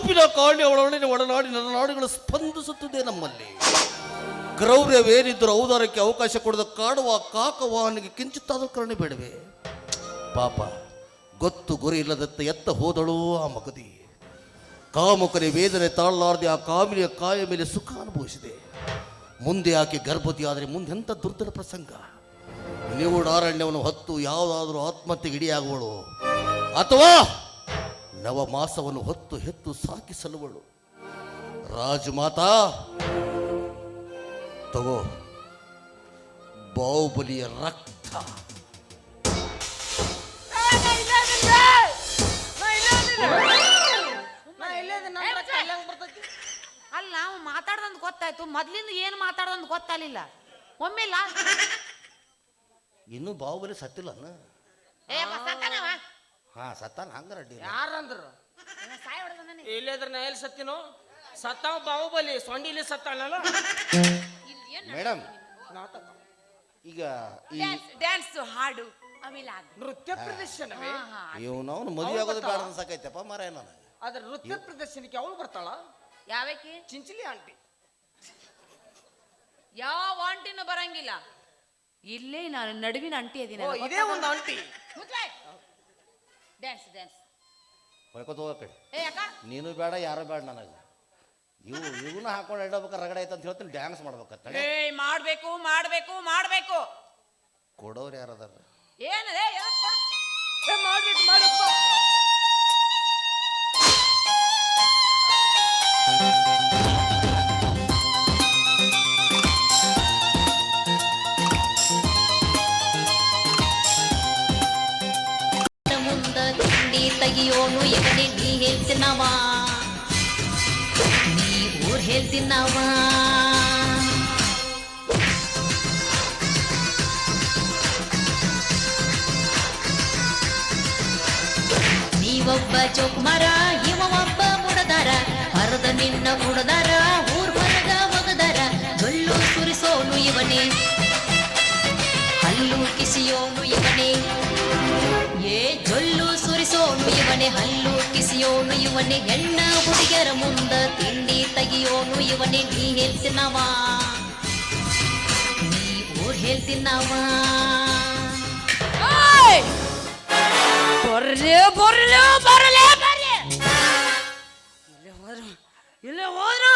ರೂಪಿನ ಕಾಳಿ ಒಳಗಡೆ ಒಡನಾಡಿ ನರನಾಡುಗಳು ಸ್ಪಂದಿಸುತ್ತಿದೆ ನಮ್ಮಲ್ಲಿ. ಗ್ರೌರ್ಯವೇನಿದ್ದರೂ ಔದಾರಕ್ಕೆ ಅವಕಾಶ ಕೊಡದ ಕಾಡುವ ಕಾಕವಾಹನಿಗೆ ಕಿಂಚಿತ್ತಾದ ಕರುಣೆ ಬೇಡವೆ? ಪಾಪ, ಗೊತ್ತು ಗುರಿ ಇಲ್ಲದತ್ತ ಎತ್ತ ಹೋದಳು ಆ ಮಗದಿ. ಕಾಮುಕರಿ ವೇದನೆ ತಾಳಲಾರದೆ ಆ ಕಾಮಿನಿಯ ಕಾಯ ಮೇಲೆ ಸುಖ ಅನುಭವಿಸಿದೆ. ಮುಂದೆ ಆಕೆ ಗರ್ಭವತಿಯಾದರೆ ಮುಂದೆ ಎಂಥ ದುರ್ದರ ಪ್ರಸಂಗ? ನಿವುಡಾರಣ್ಯವನ್ನು ಹೊತ್ತು ಯಾವುದಾದರೂ ಆತ್ಮಹತ್ಯೆಗೆ ಇಡಿಯಾಗುವಳು ಅಥವಾ ನವಮಾಸವನ್ನು ಹೊತ್ತು ಹೆತ್ತು ಸಾಕಿ ಸಲುವಳು ರಾಜಮಾತಾ ತಗೋ ಬಾಹುಬಲಿಯ ರಕ್ತ? ಅಲ್ಲ ನಾವು ಮಾತಾಡ್ದಂತ ಗೊತ್ತಾಯ್ತು. ಮೊದ್ಲಿಂದ ಏನು ಮಾತಾಡ್ದಂತ ಗೊತ್ತಾಗಲಿಲ್ಲ. ಒಮ್ಮೆ ಲಾಸ್ಟ್ ಇನ್ನೂ ಬಾಹುಬಲಿ ಸತ್ತಿಲ್ಲ ಏ ಸತ್ತಾನವ. ಹಾ ಸತ್ತಾನ ಹಂಗ ಅಡ್ಡಿ ಇಲ್ಲ. ಯಾರಂದ್ರು? ಸಾಯ್ ಹೊಡೆದ ನನಗೆ. ಇಲ್ಲೇ ನಾ ಎಲ್ಲಿ ಸತ್ತಿನೋ? ಸತ್ತಾವ ಬಾಹುಬಲಿ ಸೊಂಡಿಲಿ ಸತ್ತಾನಲ್ಲ ಮೇಡಮ್ ನಾಟಕ ಈಗ ಈ ಡ್ಯಾನ್ಸ್ ಹಾಡು ಆಮೇಲೆ ಆಗ ನೃತ್ಯ ಪ್ರದರ್ಶನವೇ? ಇವನವನು ಮದುವೆ ಆಗೋದು ಬೇಡ ಅನ್ಸಕೈತಪ್ಪ ಮರ ನನಗೆ. ಅದ್ರ ನೃತ್ಯ ಪ್ರದರ್ಶನಕ್ಕೆ ಅವಳು ಬರ್ತಾಳ? ಯಾವಕ್ಕೆ ಚಿಂಚಲಿ ಆಂಟಿ. ಯಾವ ಆಂಟಿನೂ ಬರಂಗಿಲ್ಲ. ಇಲ್ಲೇ ನಾನು ನಡುವಿನ ಅಂಟಿ ಅದೀನಿ ಓ ಇದೇ ಒಂದು ಆಂಟಿ. ಡ್ಯಾನ್ಸ್ ಡ್ಯಾನ್ಸ್ ಹೊಯ್ಕೋತ ಹೋಗೋ ಕಡೆ ಏ ಅಕ್ಕ ನೀನು ಬೇಡ ಯಾರು ಬೇಡ ನನಗೆ. ಇವು ಇವನ್ನ ಹಾಕೊಂಡು ಇಡಬೇಕಾರೆ ರಗಡೆ ಐತೆ ಅಂತ ಹೇಳ್ತೀನಿ ಡ್ಯಾನ್ಸ್ ಮಾಡ್ಬೇಕಂತ ಏ ಮಾಡ್ಬೇಕು ಮಾಡ್ಬೇಕು ಮಾಡ್ಬೇಕು. ಕೊಡೋರು ಯಾರದಾರ? ಏನದೇ? ಮಾಡ್ಬೇಕು ಮಾಡಪ್ಪ ತೆಗಿಯೋನು ಇವನೇ ನೀ ಹೇಳ್ತಿನವ ನೀ ಊರ್ ಹೇಳ್ತಿನವ ನೀವೊಬ್ಬ ಚೌಕುಮಾರ ಇವ ಒಬ್ಬ ಮುಡದಾರ ಹರದ ನಿನ್ನ ಮುಡದಾರ ಊರ್ ಹೊರಗ ಒಗದಾರ ಜೊಲ್ಲು ಸುರಿಸೋನು ಇವನೇ ಹಲ್ಲು ಕಿಸಿಯೋನು ಇವನೇ ಏ ಜೊಲ್ಲು ಸುರಿಸೋನು ಇವನೇ ಹಲ್ಲು ಕಿಸಿಯೋನು ಇವನೇ ಹೆಣ್ಣ ಹುಡುಗಿಯರ ಮುಂದ ತಿಂಡಿ ತೆಗಿಯೋನು ಇವನೇ ನೀ ಹೇಳ್ತಿನವ ನೀ ಊರ್ ಹೇಳ್ತಿನವ ಬರ್ಲಿ ಬರ್ಲಿ ಬರ್ಲಿ ಬರ್ಲಿ ಇಲ್ಲೇ ಹೋದ್ರು ಇಲ್ಲೇ ಹೋದ್ರು